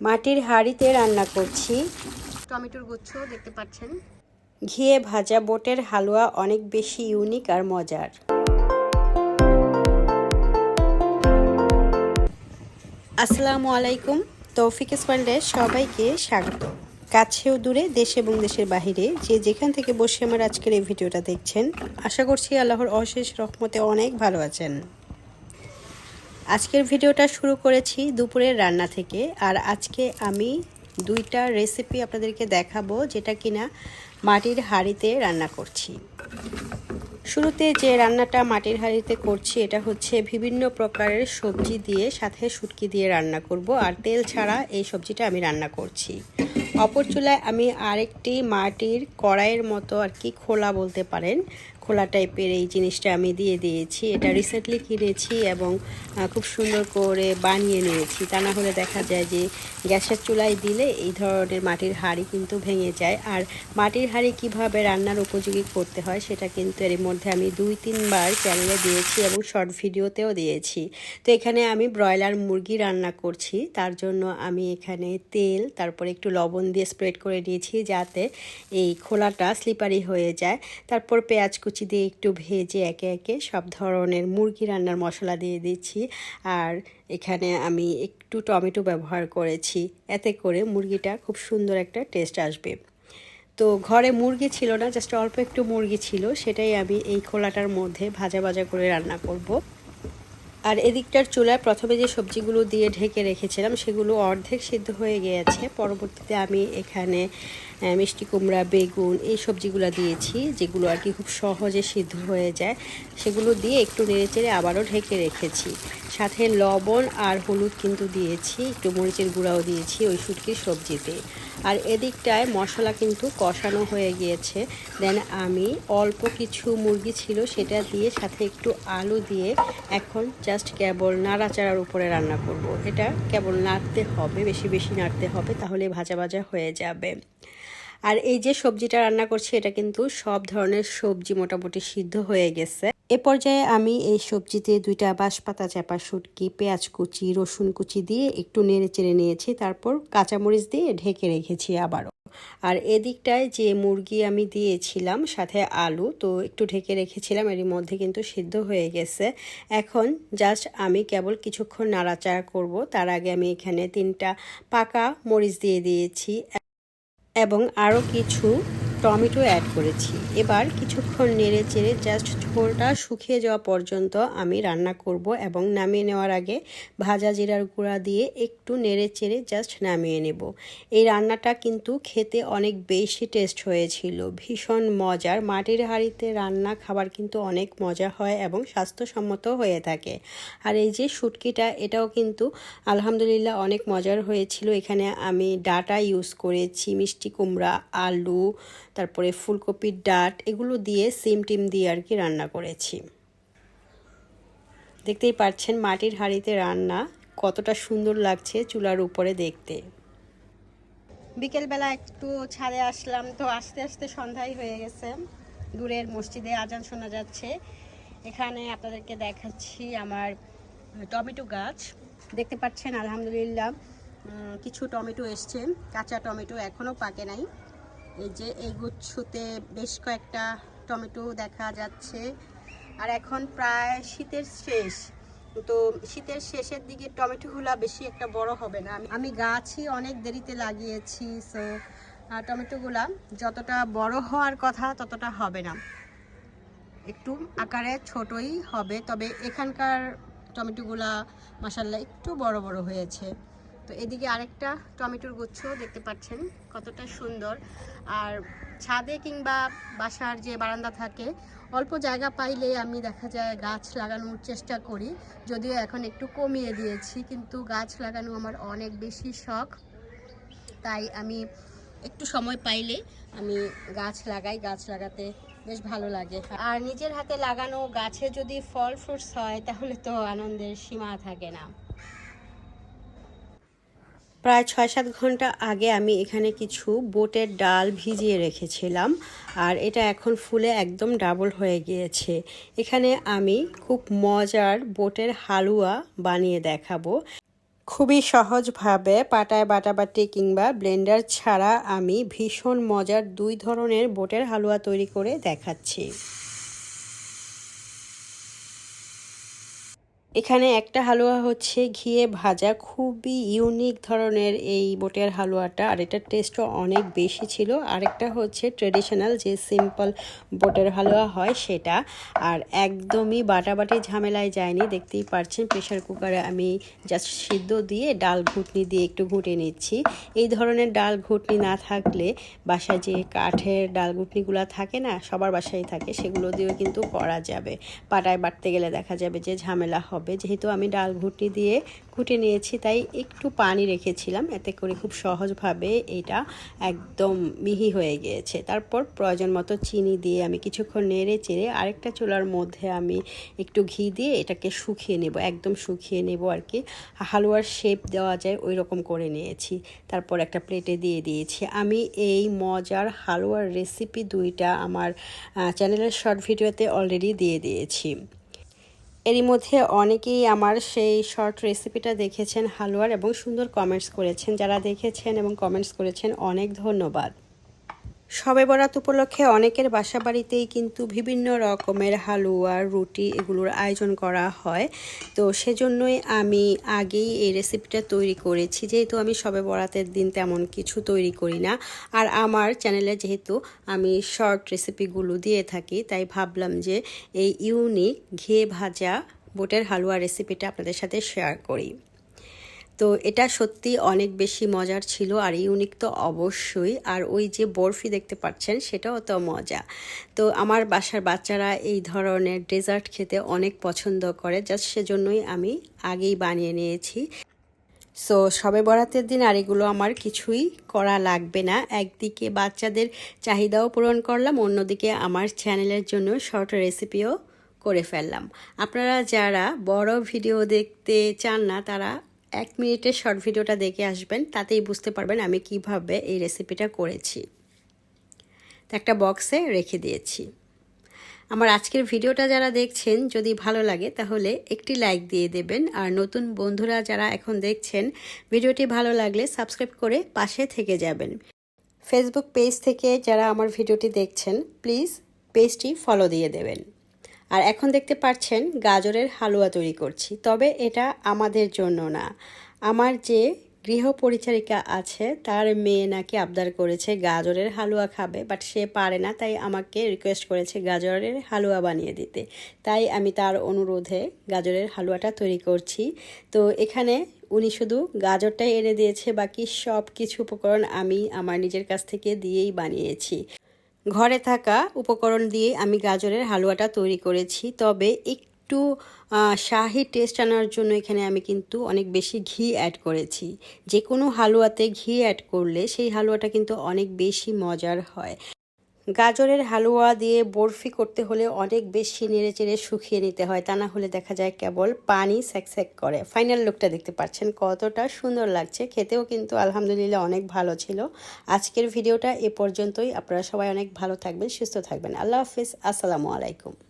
মাটির হাঁড়িতে রান্না করছি। টমেটোর গুচ্ছ দেখতে পাচ্ছেন। ঘিয়ে ভাজা বোটের হালুয়া অনেক বেশি ইউনিক আর মজার। আসসালামু আলাইকুম তৌফিক স্কোয়ান্ডে সবাইকে স্বাগত। কাছেও দূরে দেশ এবং দেশের বাহিরে যে যেখান থেকে বসে আমার আজকের এই ভিডিওটা দেখছেন আশা করছি আল্লাহর অশেষ রহমতে অনেক ভালো আছেন। আজকের ভিডিওটা শুরু করেছি দুপুরের রান্না থেকে। আর আজকে আমি দুইটা রেসিপি আপনাদেরকে দেখাবো যেটা কিনা মাটির হাঁড়িতে রান্না করছি। শুরুতে যে রান্নাটা মাটির হাঁড়িতে করছি, এটা হচ্ছে বিভিন্ন প্রকারের সবজি দিয়ে সাথে শুটকি দিয়ে রান্না করব। আর তেল ছাড়া এই সবজিটা আমি রান্না করছি। অপর চুলায় আমি আরেকটি মাটির কড়াইয়ের মতো আর কি খোলা বলতে পারেন। খোলা টাইপের এই জিনিসটা আমি দিয়ে দিয়েছি। এটা রিসেন্টলি কিনেছি এবং খুব সুন্দর করে বানিয়ে নিয়েছি। তা না হলে দেখা যায় যে গ্যাসের চুলায় দিলে এই ধরনের মাটির হাঁড়ি কিন্তু ভেঙে যায়। আর মাটির হাঁড়ি কীভাবে রান্নার উপযোগী করতে হয় সেটা কিন্তু এর মধ্যে আমি দুই, তিনবার চ্যানেলে দিয়েছি এবং শর্ট ভিডিওতেও দিয়েছি। তো এখানে আমি ব্রয়লার মুরগি রান্না করছি। তার জন্য আমি এখানে তেল, তারপরে একটু লবণ দিয়ে স্প্রেড করে দিয়েছি যাতে এই খোলাটা স্লিপারি হয়ে যায়। তারপর পেঁয়াজ কুচি দিয়ে একটু ভেজে একে একে সব ধরনের মুরগি রান্নার মশলা দিয়ে দিচ্ছি। আর এখানে আমি একটু টমেটো ব্যবহার করেছি। এতে করে মুরগিটা খুব সুন্দর একটা টেস্ট আসবে। তো ঘরে মুরগি ছিল না, জাস্ট অল্প একটু মুরগি ছিল, সেটাই আমি এই খোলাটার মধ্যে ভাজা ভাজা করে রান্না করব। আর এদিকটার চুলায় প্রথমে যে সবজিগুলো দিয়ে ঢেকে রেখেছিলাম, সেগুলো অর্ধেক সিদ্ধ হয়ে গিয়েছে। পরবর্তীতে আমি এখানে মিষ্টি কুমড়া, বেগুন এই সবজিগুলো দিয়েছি, যেগুলো আর কি খুব সহজে সিদ্ধ হয়ে যায়। সেগুলো দিয়ে একটু নেড়েচেড়ে আবারও ঢেকে রেখেছি। সাথে লবণ আর হলুদ কিন্তু দিয়েছি, একটু মরিচের গুঁড়াও দিয়েছি ওই শুটকির সবজিতে। আর এদিকটায় মশলা কিন্তু কষানো হয়ে গিয়েছে। দেন আমি অল্প কিছু মুরগি ছিল, সেটা দিয়ে সাথে একটু আলু দিয়ে এখন জাস্ট কেবল নাড়াচাড়ার উপরে রান্না করব। এটা কেবল নাড়তে হবে, বেশি বেশি নাড়তে হবে, তাহলে ভাজা ভাজা হয়ে যাবে। আর এই যে সবজিটা রান্না করছি, এটা কিন্তু সব ধরনের সবজি মোটামুটি সিদ্ধ হয়ে গেছে। এ পর্যায়ে আমি এই সবজিতে দুইটা বাঁশপাতা চাপা শুটকি, পেঁয়াজ কুচি, রসুন কুচি দিয়ে একটু নেড়ে চেড়ে নিয়েছি। তারপর কাঁচামরিচ দিয়ে ঢেকে রেখেছি আবারও। আর এদিকটায় যে মুরগি আমি দিয়েছিলাম, সাথে আলু, তো একটু ঢেকে রেখেছিলাম। এর মধ্যে কিন্তু সিদ্ধ হয়ে গেছে। এখন জাস্ট আমি কেবল কিছুক্ষণ নাড়াচাড়া করব। তার আগে আমি এখানে তিনটা পাকা মরিচ দিয়ে দিয়েছি। এবং আরও কিছু টমেটো অ্যাড করেছি। এবার কিছুক্ষণ নেড়ে চেড়ে জাস্ট ঝোলটা শুকিয়ে যাওয়া পর্যন্ত আমি রান্না করব এবং নামিয়ে নেওয়ার আগে ভাজা জিরার গুঁড়া দিয়ে একটু নেড়ে চেড়ে জাস্ট নামিয়ে নেব। এই রান্নাটা কিন্তু খেতে অনেক বেশি টেস্ট হয়েছিল। ভীষণ মজার। মাটির হাঁড়িতে রান্না খাবার কিন্তু অনেক মজা হয় এবং স্বাস্থ্যসম্মত হয়ে থাকে। আর এই যে শুটকিটা, এটাও কিন্তু আলহামদুলিল্লাহ অনেক মজার হয়েছিল। এখানে আমি ডাটা ইউজ করেছি, মিষ্টি কুমড়া, আলু তারপরে ফুলকপির ডাট এগুলো দিয়ে সিম টিম দিয়ে আর কি রান্না করেছি। দেখতেই পাচ্ছেন মাটির হাঁড়িতে রান্না কতটা সুন্দর লাগছে চুলার উপরে দেখতে। বিকেলবেলা একটু ছাদে আসলাম তো আস্তে আস্তে সন্ধ্যায় হয়ে গেছে। দূরের মসজিদে আজান শোনা যাচ্ছে। এখানে আপনাদেরকে দেখাচ্ছি আমার টমেটো গাছ। দেখতে পাচ্ছেন, আলহামদুলিল্লাহ কিছু টমেটো এসছে। কাঁচা টমেটো এখনও পাকে নাই। এই যে এই গুচ্ছুতে বেশ কয়েকটা টমেটো দেখা যাচ্ছে। আর এখন প্রায় শীতের শেষ। তো শীতের শেষের দিকে টমেটোগুলো বেশি একটা বড় হবে না। আমি গাছই অনেক দেরিতে লাগিয়েছি সো টমেটোগুলা যতটা বড় হওয়ার কথা ততটা হবে না। একটু আকারে ছোটই হবে, তবে এখানকার টমেটোগুলা মাসাল্লাহ একটু বড় বড় হয়েছে। তো এদিকে আরেকটা টমেটোর গুচ্ছ দেখতে পাচ্ছেন, কতটা সুন্দর। আর ছাদে কিংবা বাসার যে বারান্দা থাকে, অল্প জায়গা পাইলে আমি দেখা যায় গাছ লাগানোর চেষ্টা করি। যদিও এখন একটু কমিয়ে দিয়েছি, কিন্তু গাছ লাগানো আমার অনেক বেশি শখ। তাই আমি একটু সময় পাইলে আমি গাছ লাগাই, গাছ লাগাতে বেশ ভালো লাগে। আর নিজের হাতে লাগানো গাছে যদি ফল ফ্রুটস হয়, তাহলে তো আনন্দের সীমা থাকে না। প্রায় ছয় সাত ঘণ্টা আগে আমি এখানে কিছু বোটের ডাল ভিজিয়ে রেখেছিলাম, আর এটা এখন ফুলে একদম ডাবল হয়ে গিয়েছে। এখানে আমি খুব মজার বোটের হালুয়া বানিয়ে দেখাবো। খুবই সহজভাবে পাটায় বাটাবাটি কিংবা ব্লেন্ডার ছাড়া আমি ভীষণ মজার দুই ধরনের বোটের হালুয়া তৈরি করে দেখাচ্ছি। এখানে একটা হালুয়া হচ্ছে ঘিয়ে ভাজা, খুবই ইউনিক ধরনের এই বোটের হালুয়াটা। আর এটার টেস্টও অনেক বেশি ছিল। আরেকটা হচ্ছে ট্রেডিশনাল যে সিম্পল বোটের হালুয়া হয় সেটা। আর একদমই বাটাবাটি ঝামেলায় যায়নি, দেখতেই পারছেন প্রেশার কুকারে আমি জাস্ট সিদ্ধ দিয়ে ডাল ঘুটনি দিয়ে একটু ঘুটে নিচ্ছি। এই ধরনের ডাল ঘুটনি না থাকলে বাসায় যে কাঠের ডাল ঘুটনিগুলো থাকে না, সবার বাসায় থাকে, সেগুলো দিয়েও কিন্তু করা যাবে। পাটায় বাটতে গেলে দেখা যাবে যে ঝামেলা হবে। যেহেতু আমি ডাল ঘুটনি দিয়ে ঘুটে নিয়েছি, তাই একটু পানি রেখেছিলাম। এতে করে খুব সহজভাবে এটা একদম মিহি হয়ে গিয়েছে। তারপর প্রয়োজন মতো চিনি দিয়ে আমি কিছুক্ষণ নেড়ে চেড়ে আরেকটা চুলার মধ্যে আমি একটু ঘি দিয়ে এটাকে শুকিয়ে নেব, একদম শুকিয়ে নেব আর কি। হালুয়ার শেপ দেওয়া যায় ওই রকম করে নিয়েছি। তারপর একটা প্লেটে দিয়ে দিয়েছি। আমি এই মজার হালুয়ার রেসিপি দুইটা আমার চ্যানেলের শর্ট ভিডিওতে অলরেডি দিয়ে দিয়েছি। এরই মধ্যে অনেকেই আমার সেই শর্ট রেসিপিটা দেখেছেন, হালুয়ার এবং সুন্দর কমেন্টস করেছেন। যারা দেখেছেন এবং কমেন্টস করেছেন, অনেক ধন্যবাদ। সবে বরাত উপলক্ষে অনেকের বাসা বাড়িতেই কিন্তু বিভিন্ন রকমের হালুয়া, রুটি এগুলোর আয়োজন করা হয়। তো সেজন্যই আমি আগেই এই রেসিপিটা তৈরি করেছি। যেহেতু আমি সবে বরাতের দিন তেমন কিছু তৈরি করি না। আর আমার চ্যানেলে যেহেতু আমি শর্ট রেসিপিগুলো দিয়ে থাকি, তাই ভাবলাম যে এই ইউনিক ঘে ভাজা বোটের হালুয়া রেসিপিটা আপনাদের সাথে শেয়ার করি। তো এটা সত্যি অনেক বেশি মজার ছিল আর ইউনিক তো অবশ্যই। আর ওই যে বরফি দেখতে পাচ্ছেন, সেটাও তো মজা। তো আমার বাসার বাচ্চারা এই ধরনের ডেজার্ট খেতে অনেক পছন্দ করে, জাস্ট সেজন্যই আমি আগেই বানিয়ে নিয়েছি। সো সবে বরাতের দিন আর এগুলো আমার কিছুই করা লাগবে না। একদিকে বাচ্চাদের চাহিদাও পূরণ করলাম, অন্যদিকে আমার চ্যানেলের জন্য শর্ট রেসিপিও করে ফেললাম। আপনারা যারা বড় ভিডিও দেখতে চান না, তারা এক মিনিটের শর্ট ভিডিওটা দেখে আসবেন, তাতেই বুঝতে পারবেন আমি কীভাবে এই রেসিপিটা করেছি। তো একটা বক্সে রেখে দিয়েছি। আমার আজকের ভিডিওটা যারা দেখছেন, যদি ভালো লাগে তাহলে একটি লাইক দিয়ে দেবেন। আর নতুন বন্ধুরা যারা এখন দেখছেন ভিডিওটি ভালো লাগলে সাবস্ক্রাইব করে পাশে থেকে যাবেন। ফেসবুক পেজ থেকে যারা আমার ভিডিওটি দেখছেন প্লিজ পেজটি ফলো দিয়ে দেবেন। আর এখন দেখতে পাচ্ছেন গাজরের হালুয়া তৈরি করছি। তবে এটা আমাদের জন্য না। আমার যে গৃহ পরিচারিকা আছে, তার মেয়ে নাকি আবদার করেছে গাজরের হালুয়া খাবে বাট সে পারে না, তাই আমাকে রিকোয়েস্ট করেছে গাজরের হালুয়া বানিয়ে দিতে। তাই আমি তার অনুরোধে গাজরের হালুয়াটা তৈরি করছি। তো এখানে উনি শুধু গাজরটাই এনে দিয়েছে, বাকি সব কিছু উপকরণ আমি আমার নিজের কাছ থেকে দিয়েই বানিয়েছি। ঘরে থাকা উপকরণ দিয়ে আমি গাজরের হালুয়াটা তৈরি করেছি। তবে একটু শাহি টেস্ট আনার জন্য এখানে আমি কিন্তু অনেক বেশি ঘি অ্যাড করেছি। যে কোনো হালুয়াতে ঘি অ্যাড করলে সেই হালুয়াটা কিন্তু অনেক বেশি মজার হয়। গাজরের হালুয়া দিয়ে বরফি করতে হলে অনেক বেশি নেড়ে চেড়ে শুকিয়ে নিতে হয়। তা না হলে দেখা যায় কেবল পানি স্যাক করে। ফাইনাল লুকটা দেখতে পাচ্ছেন, কতটা সুন্দর লাগছে। খেতেও কিন্তু আলহামদুলিল্লাহ অনেক ভালো ছিল। আজকের ভিডিওটা এ পর্যন্তই। আপনারা সবাই অনেক ভালো থাকবেন, সুস্থ থাকবেন। আল্লাহ হাফিজ। আসসালামু আলাইকুম।